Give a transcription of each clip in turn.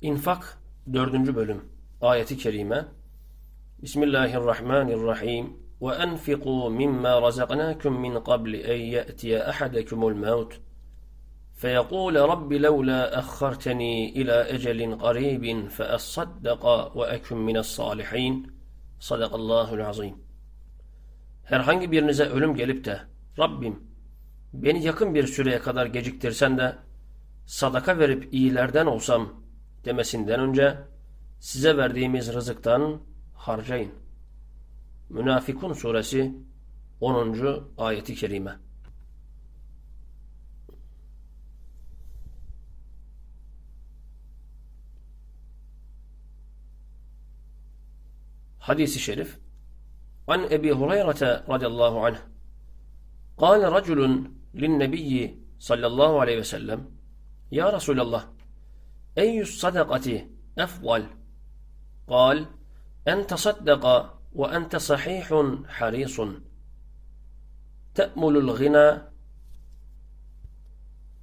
İnfak 4. bölüm ayeti kerime Bismillahirrahmanirrahim ve enfiqu mimma razaqnakum min qabl en ya'tiya ahadakumul maut فيقول رب لولا أخرتني إلى أجل قريب فأصدق وأكن من الصالحين صدق الله العظيم Herhangi birinize ölüm gelip de Rabbim beni yakın bir süreye kadar geciktirsen de sadaka verip iyilerden olsam demesinden önce size verdiğimiz rızıktan harcayın. Münafikun suresi 10. ayeti kerime. Hadis-i şerif An Ebi Hureyre radıyallahu anh قال رجل للنبي صلى الله عليه وسلم يا رسول الله أي الصدقة أفضل قال أن تصدق وأنت صحيح حريص تأمل الغنى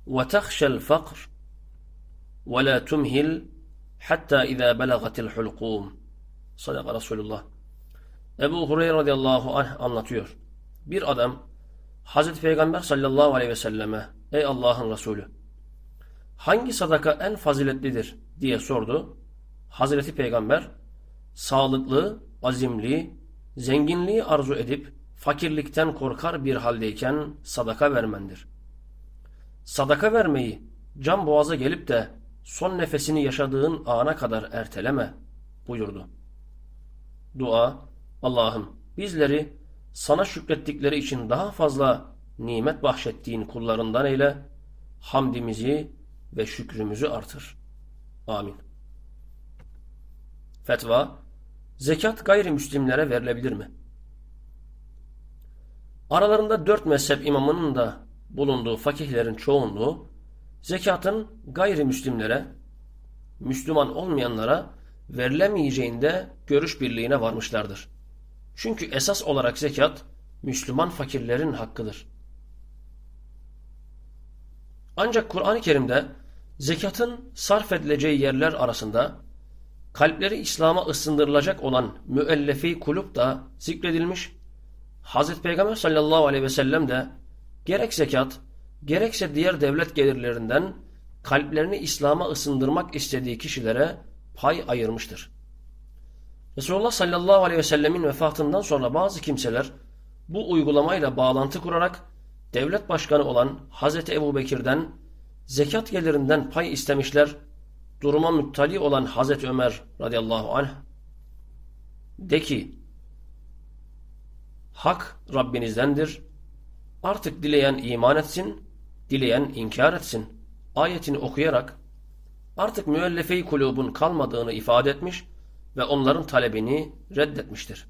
وتخشى الفقر ولا تمهل حتى إذا بلغت الحلقوم صدق Resulullah. Ebu Hureyre radıyallahu anh anlatıyor. Bir adam Hazreti Peygamber sallallahu aleyhi ve selleme Ey Allah'ın Resulü hangi sadaka en faziletlidir diye sordu. Hazreti Peygamber sağlıklı, azimli, zenginliği arzu edip fakirlikten korkar bir haldeyken sadaka vermendir. Sadaka vermeyi can boğaza gelip de son nefesini yaşadığın ana kadar erteleme buyurdu. Dua, Allah'ım bizleri sana şükrettikleri için daha fazla nimet bahşettiğin kullarından eyle, hamdimizi ve şükrümüzü artır. Amin. Fetva, zekat gayrimüslimlere verilebilir mi? Aralarında dört mezhep imamının da bulunduğu fakihlerin çoğunluğu, zekatın gayrimüslimlere, Müslüman olmayanlara verilemeyeceğinde görüş birliğine varmışlardır. Çünkü esas olarak zekat Müslüman fakirlerin hakkıdır. Ancak Kur'an-ı Kerim'de zekatın sarf edileceği yerler arasında kalpleri İslam'a ısındırılacak olan müellefi kulüp da zikredilmiş. Hazreti Peygamber sallallahu aleyhi ve sellem de gerek zekat gerekse diğer devlet gelirlerinden kalplerini İslam'a ısındırmak istediği kişilere pay ayırmıştır. Resulullah sallallahu aleyhi ve sellemin vefatından sonra bazı kimseler bu uygulamayla bağlantı kurarak devlet başkanı olan Hazreti Ebu Bekir'den zekat gelirinden pay istemişler. Duruma müttali olan Hazreti Ömer radıyallahu anh de ki Hak Rabbinizdendir. Artık dileyen iman etsin, dileyen inkar etsin. Ayetini okuyarak artık müellefe-i kulubun kalmadığını ifade etmiş ve onların talebini reddetmiştir.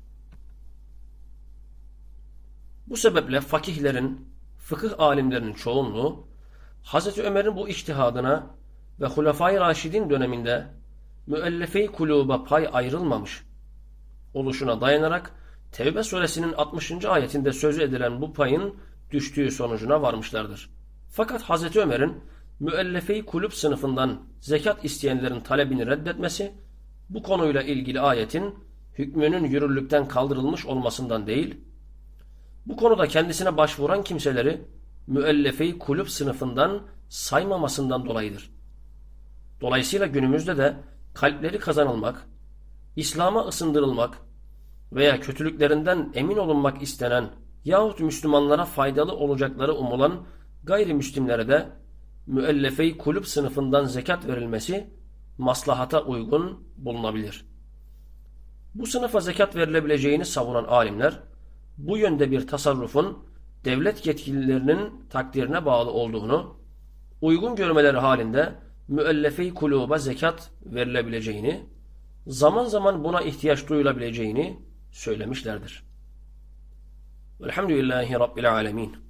Bu sebeple fakihlerin, fıkıh alimlerinin çoğunluğu Hz. Ömer'in bu içtihadına ve Hulefai Raşidin döneminde müellefe-i kuluba pay ayrılmamış oluşuna dayanarak Tevbe suresinin 60. ayetinde sözü edilen bu payın düştüğü sonucuna varmışlardır. Fakat Hz. Ömer'in müellefe-i kulüp sınıfından zekat isteyenlerin talebini reddetmesi bu konuyla ilgili ayetin hükmünün yürürlükten kaldırılmış olmasından değil, bu konuda kendisine başvuran kimseleri müellefe-i kulüp sınıfından saymamasından dolayıdır. Dolayısıyla günümüzde de kalpleri kazanılmak, İslam'a ısındırılmak veya kötülüklerinden emin olunmak istenen yahut Müslümanlara faydalı olacakları umulan gayrimüslimlere de müellefe-i kulüp sınıfından zekat verilmesi maslahata uygun bulunabilir. Bu sınıfa zekat verilebileceğini savunan alimler, bu yönde bir tasarrufun devlet yetkililerinin takdirine bağlı olduğunu, uygun görmeleri halinde müellefe-i kuluba zekat verilebileceğini, zaman zaman buna ihtiyaç duyulabileceğini söylemişlerdir. Velhamdülillahi Rabbil Alemin.